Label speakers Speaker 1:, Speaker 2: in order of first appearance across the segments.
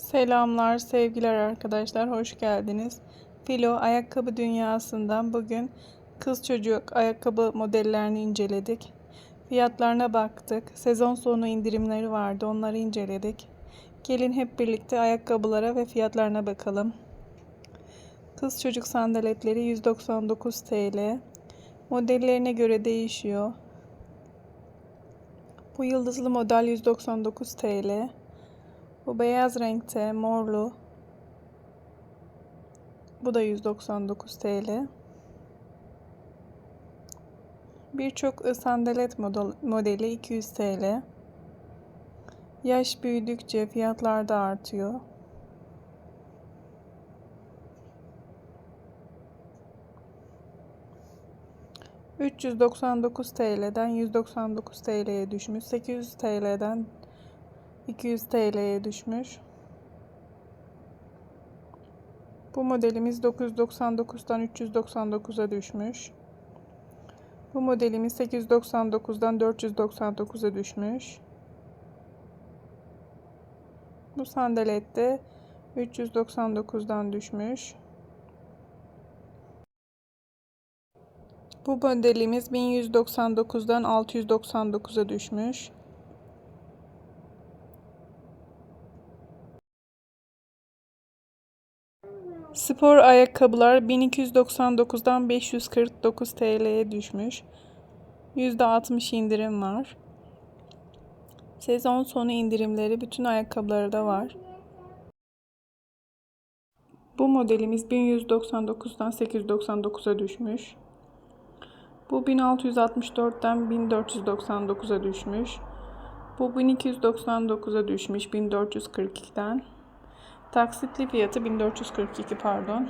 Speaker 1: Selamlar, sevgiler arkadaşlar. Hoş geldiniz. Filo ayakkabı dünyasından bugün kız çocuk ayakkabı modellerini inceledik. Fiyatlarına baktık. Sezon sonu indirimleri vardı. Onları inceledik. Gelin hep birlikte ayakkabılara ve fiyatlarına bakalım. Kız çocuk sandaletleri 199 TL. Modellerine göre değişiyor. Bu yıldızlı model 199 TL. Bu beyaz renkte morlu. Bu da 199 TL. Birçok sandalet model, modeli 200 TL. Yaş büyüdükçe fiyatlar da artıyor. ...399 TL'den 199 TL'ye düşmüş. 800 TL'den 200 TL'ye düşmüş. Bu modelimiz 999'dan 399'a düşmüş. Bu modelimiz 899'dan 499'a düşmüş. Bu sandalette 399'dan düşmüş. Bu modelimiz 1199'dan 699'a düşmüş. Spor ayakkabılar 1299'dan 549 TL'ye düşmüş. %60 indirim var. Sezon sonu indirimleri bütün ayakkabılarda var. Bu modelimiz 1199'dan 899'a düşmüş. Bu 1664'ten 1499'a düşmüş. Bu 1299'a düşmüş 1442'den. Taksitli fiyatı 1442 pardon.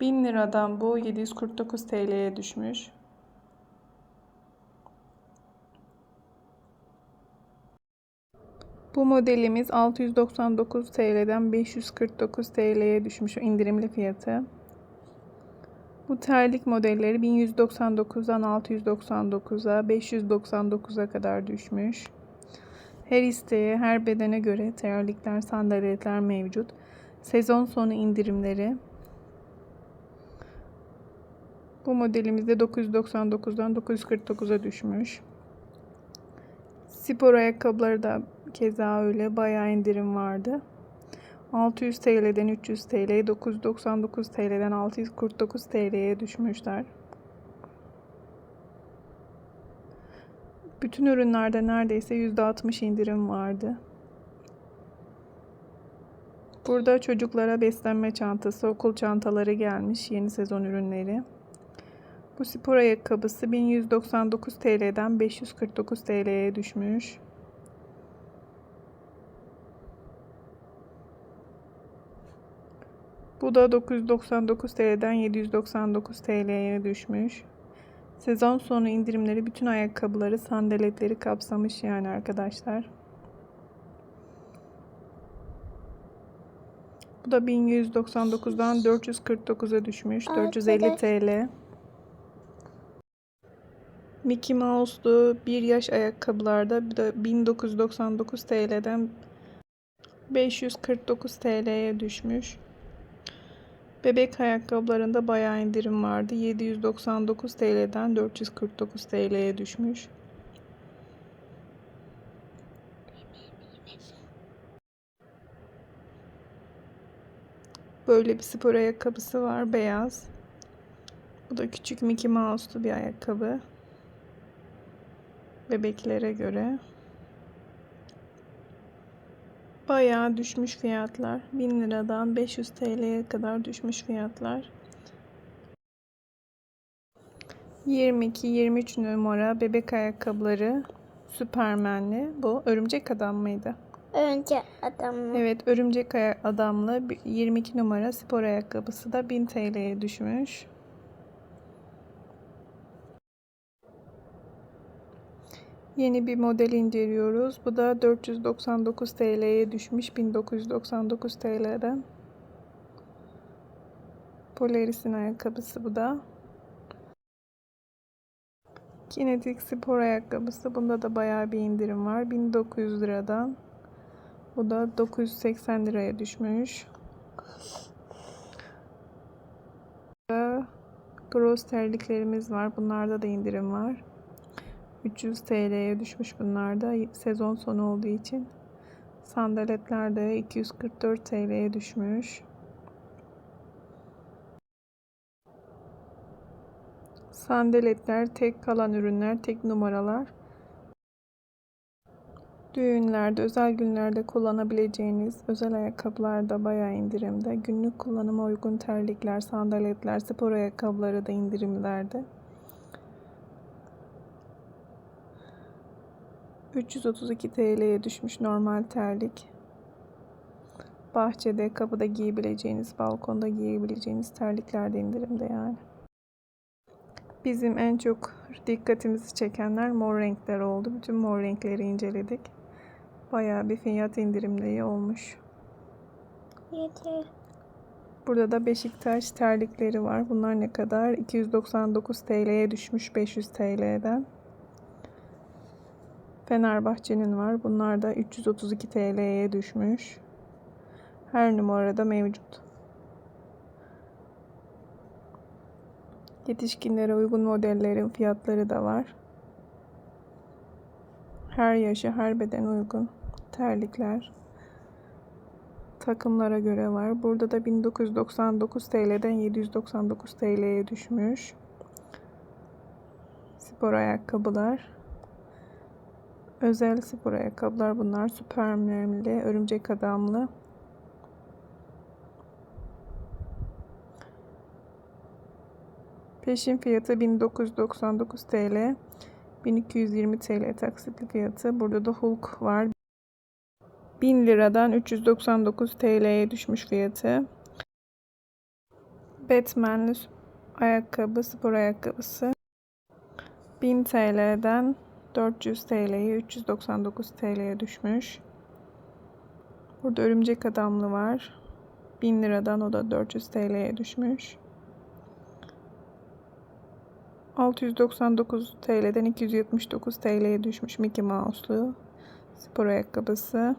Speaker 1: 1000 liradan bu 749 TL'ye düşmüş. Bu modelimiz 699 TL'den 549 TL'ye düşmüş indirimli fiyatı. Bu terlik modelleri 1199'dan 699'a 599'a kadar düşmüş. Her isteğe, her bedene göre terlikler, sandaletler mevcut. Sezon sonu indirimleri. Bu modelimizde 999'dan 949'a düşmüş. Spor ayakkabıları da keza öyle bayağı indirim vardı. 600 TL'den 300 TL'ye 999 TL'den 649 TL'ye düşmüşler. Bütün ürünlerde neredeyse %60 indirim vardı. Burada çocuklara beslenme çantası, okul çantaları gelmiş yeni sezon ürünleri. Bu spor ayakkabısı 1199 TL'den 549 TL'ye düşmüş. Bu da 999 TL'den 799 TL'ye düşmüş. Sezon sonu indirimleri bütün ayakkabıları, sandaletleri kapsamış yani arkadaşlar. Bu da 1199'dan 449'a düşmüş. 450 TL. Mickey Mouse'lu bir yaş ayakkabılarda da 1999 TL'den 549 TL'ye düşmüş. Bebek ayakkabılarında bayağı indirim vardı. 799 TL'den 449 TL'ye düşmüş. Böyle bir spor ayakkabısı var. Beyaz. Bu da küçük Mickey Mouse'lu bir ayakkabı. Bebeklere göre. Bayağı düşmüş fiyatlar. 1000 liradan 500 TL'ye kadar düşmüş fiyatlar. 22-23 numara bebek ayakkabıları Süpermenli. Bu örümcek adam mıydı?
Speaker 2: Önce adam
Speaker 1: Evet örümcek adamlı 22 numara spor ayakkabısı da 1000 TL'ye düşmüş. Yeni bir model inceliyoruz. Bu da 499 TL'ye düşmüş 1999 TL'den. Polaris'in ayakkabısı bu da. Kinetik spor ayakkabısı. Bunda da bayağı bir indirim var. 1900 liradan. Bu da 980 liraya düşmüş. Gross terliklerimiz var. Bunlarda da indirim var. 300 TL'ye düşmüş bunlarda. Sezon sonu olduğu için. Sandaletler de 244 TL'ye düşmüş. Sandaletler tek kalan ürünler, tek numaralar. Düğünlerde, özel günlerde kullanabileceğiniz özel ayakkabılar da bayağı indirimde. Günlük kullanıma uygun terlikler, sandaletler, spor ayakkabıları da indirimlerde. 332 TL'ye düşmüş normal terlik. Bahçede, kapıda giyebileceğiniz, balkonda giyebileceğiniz terlikler de indirimde yani. Bizim en çok dikkatimizi çekenler mor renkler oldu. Bütün mor renkleri inceledik. Bayağı bir fiyat indirimleri olmuş.
Speaker 2: Yeter.
Speaker 1: Burada da Beşiktaş terlikleri var. Bunlar ne kadar? 299 TL'ye düşmüş 500 TL'den. Fenerbahçe'nin var. Bunlar da 332 TL'ye düşmüş. Her numarada mevcut. Yetişkinlere uygun modellerin fiyatları da var. Her yaşa, her beden uygun terlikler takımlara göre var. Burada da 1999 TL'den 799 TL'ye düşmüş. Spor ayakkabılar. Özel spor ayakkabılar bunlar. Süpermenli, örümcek adamlı. Peşin fiyatı 1999 TL. 1220 TL taksitli fiyatı. Burada da Hulk var. 1000 liradan 399 TL'ye düşmüş fiyatı. Batman'li ayakkabı, spor ayakkabısı. 1000 TL'den 400 TL'ye 399 TL'ye düşmüş. Burada örümcek adamlı var. 1000 liradan o da 400 TL'ye düşmüş. 699 TL'den 279 TL'ye düşmüş Mickey Mouse'lu spor ayakkabısı.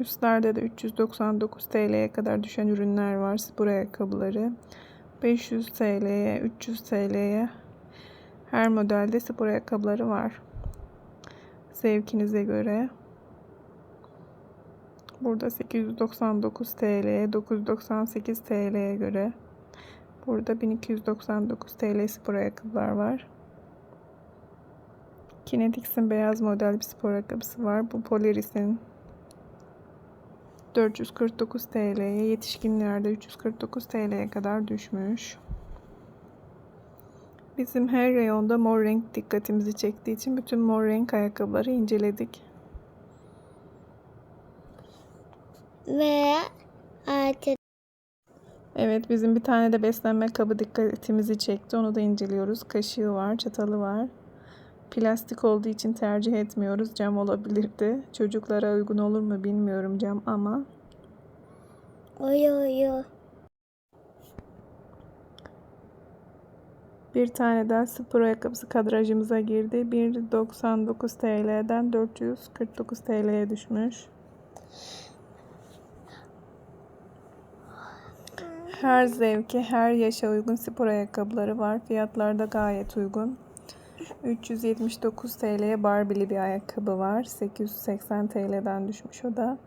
Speaker 1: Üstlerde de 399 TL'ye kadar düşen ürünler var. Spor ayakkabıları. 500 TL'ye, 300 TL'ye her modelde spor ayakkabıları var. Zevkinize göre. Burada 899 TL'ye, 998 TL'ye göre. Burada 1299 TL spor ayakkabılar var. Kinetics'in beyaz model bir spor ayakkabısı var. Bu Polaris'in 449 TL'ye, yetişkinlerde 349 TL'ye kadar düşmüş. Bizim her reyonda mor renk dikkatimizi çektiği için bütün mor renk ayakkabıları inceledik.
Speaker 2: Ve artık
Speaker 1: Evet bizim bir tane de beslenme kabı dikkatimizi çekti. Onu da inceliyoruz. Kaşığı var, çatalı var. Plastik olduğu için tercih etmiyoruz. Cam olabilirdi. Çocuklara uygun olur mu bilmiyorum cam ama.
Speaker 2: oyo oyo.
Speaker 1: Bir tane daha spor ayakkabısı kadrajımıza girdi. 1.99 TL'den 449 TL'ye düşmüş. Her zevke, her yaşa uygun spor ayakkabıları var. Fiyatlar da gayet uygun. 379 TL'ye Barbie'li bir ayakkabı var. 880 TL'den düşmüş o da.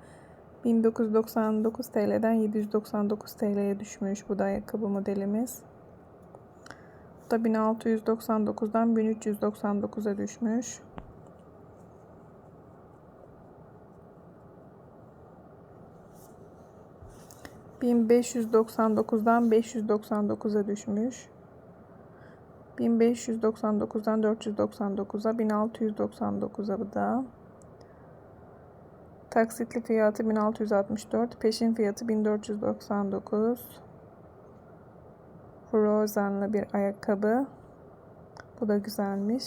Speaker 1: 1999 TL'den 799 TL'ye düşmüş bu da ayakkabı modelimiz. Da 1699'dan 1399'a düşmüş. ...1599'dan 599'a düşmüş. 1599'dan 499'a 1699'a bu da. Taksitli fiyatı 1664, peşin fiyatı 1499. Frozen'lı bir ayakkabı. Bu da güzelmiş.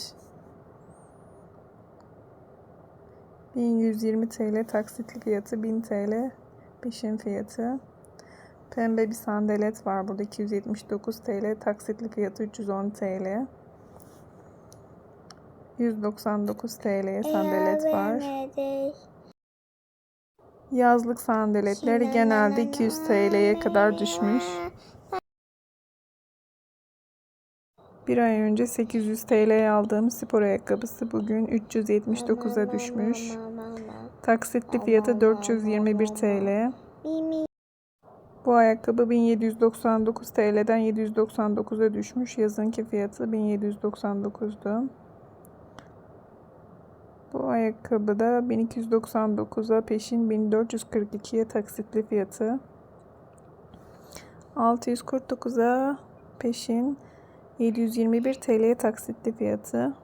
Speaker 1: 1120 TL taksitli fiyatı 1000 TL peşin fiyatı. Pembe bir sandalet var burada 279 TL taksitli fiyatı 310 TL. 199 TL'ye sandalet var. Yazlık sandaletler genelde 200 TL'ye kadar düşmüş. Bir ay önce 800 TL'ye aldığım spor ayakkabısı bugün 379'a düşmüş. Taksitli fiyatı 421 TL. Bu ayakkabı 1799 TL'den 799'a düşmüş. Yazınki fiyatı 1799'du. Bu ayakkabı da 1299'a peşin 1442'ye taksitli fiyatı. 649'a peşin 721 TL'ye taksitli fiyatı.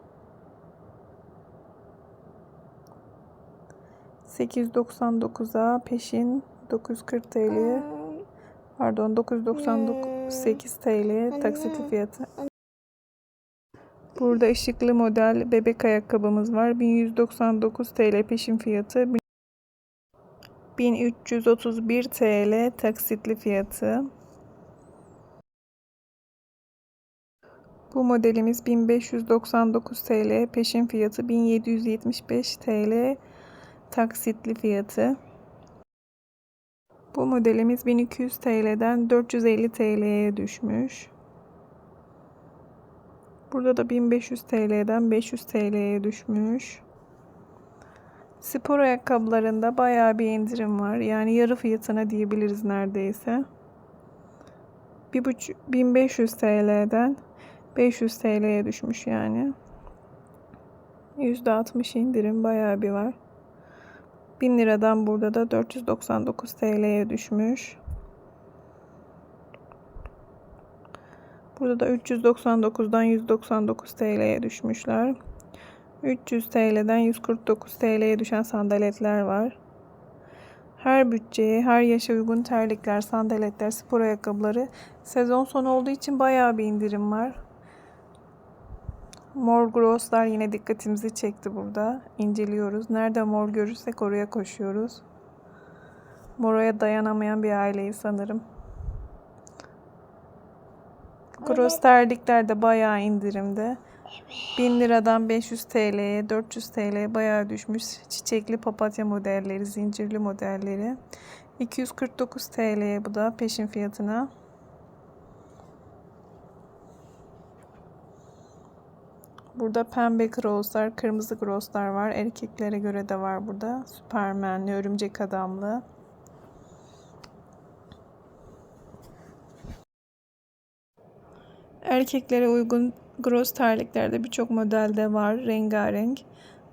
Speaker 1: 899'a peşin 940 TL'ye Pardon 998 TL taksitli fiyatı. Burada ışıklı model bebek ayakkabımız var. 1199 TL peşin fiyatı. 1331 TL taksitli fiyatı. Bu modelimiz 1599 TL peşin fiyatı 1775 TL taksitli fiyatı. Bu modelimiz 1200 TL'den 450 TL'ye düşmüş. Burada da 1500 TL'den 500 TL'ye düşmüş. Spor ayakkabılarında bayağı bir indirim var. Yani yarı fiyatına diyebiliriz neredeyse. 1.5 1500 TL'den 500 TL'ye düşmüş yani. %60 indirim bayağı bir var. 1000 liradan burada da 499 TL'ye düşmüş. Burada da 399'dan 199 TL'ye düşmüşler. 300 TL'den 149 TL'ye düşen sandaletler var. Her bütçeye, her yaşa uygun terlikler, sandaletler, spor ayakkabıları sezon sonu olduğu için bayağı bir indirim var. Mor grosslar yine dikkatimizi çekti burada. İnceliyoruz. Nerede mor görürsek oraya koşuyoruz. Moraya dayanamayan bir aileyi sanırım. Gross terlikler de bayağı indirimde. 1000 liradan 500 TL'ye, 400 TL'ye bayağı düşmüş. Çiçekli papatya modelleri, zincirli modelleri. 249 TL'ye bu da peşin fiyatına. Burada pembe crosslar, kırmızı crosslar var. Erkeklere göre de var burada. Süpermenli, örümcek adamlı. Erkeklere uygun gross terliklerde birçok modelde var. Rengarenk.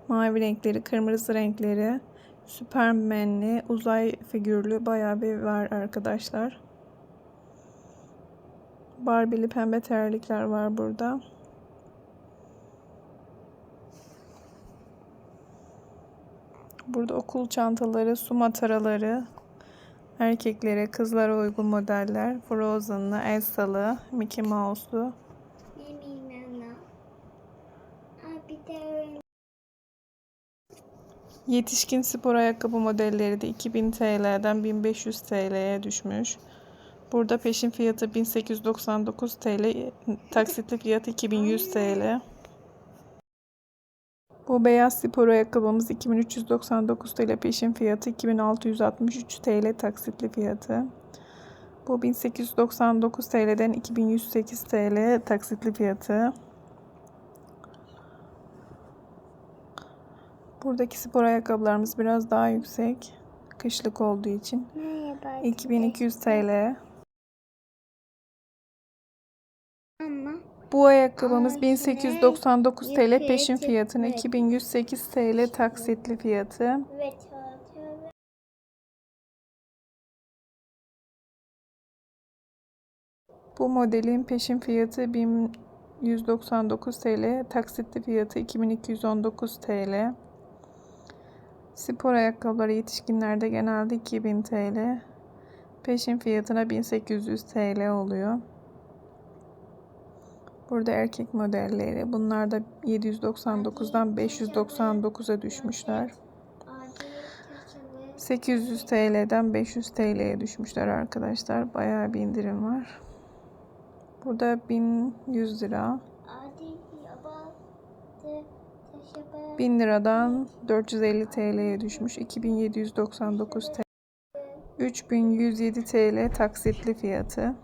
Speaker 1: Mavi renkleri, kırmızı renkleri. Süpermenli, uzay figürlü bayağı bir var arkadaşlar. Barbie'li pembe terlikler var burada. Burada okul çantaları, su mataraları, erkeklere, kızlara uygun modeller. Frozen'lı, Elsa'lı, Mickey Mouse'lu. Yetişkin spor ayakkabı modelleri de 2000 TL'den 1500 TL'ye düşmüş. Burada peşin fiyatı 1899 TL, taksitli fiyatı 2100 TL. Bu beyaz spor ayakkabımız 2399 TL peşin fiyatı 2663 TL taksitli fiyatı. Bu 1899 TL'den 2108 TL taksitli fiyatı. Buradaki spor ayakkabılarımız biraz daha yüksek. Kışlık olduğu için.
Speaker 2: merhaba.
Speaker 1: 2200 TL.
Speaker 2: Ama
Speaker 1: Bu ayakkabımız
Speaker 2: Ay,
Speaker 1: 1899 TL peşin fiyatına
Speaker 2: evet.
Speaker 1: 2108 TL taksitli fiyatı. Bu modelin peşin fiyatı 1199 TL, taksitli fiyatı 2219 TL. Spor ayakkabıları yetişkinlerde genelde 2000 TL. Peşin fiyatına 1800 TL oluyor. Burada erkek modelleri. Bunlar da 799'dan 599'a düşmüşler.
Speaker 2: Acil taşılı.
Speaker 1: 800 TL'den 500 TL'ye düşmüşler arkadaşlar. Bayağı bir indirim var. Burada 1100 lira.
Speaker 2: Acil yabancı Yaşa
Speaker 1: 1000 liradan 450 TL'ye düşmüş. 2799 TL. 3107 TL taksitli fiyatı.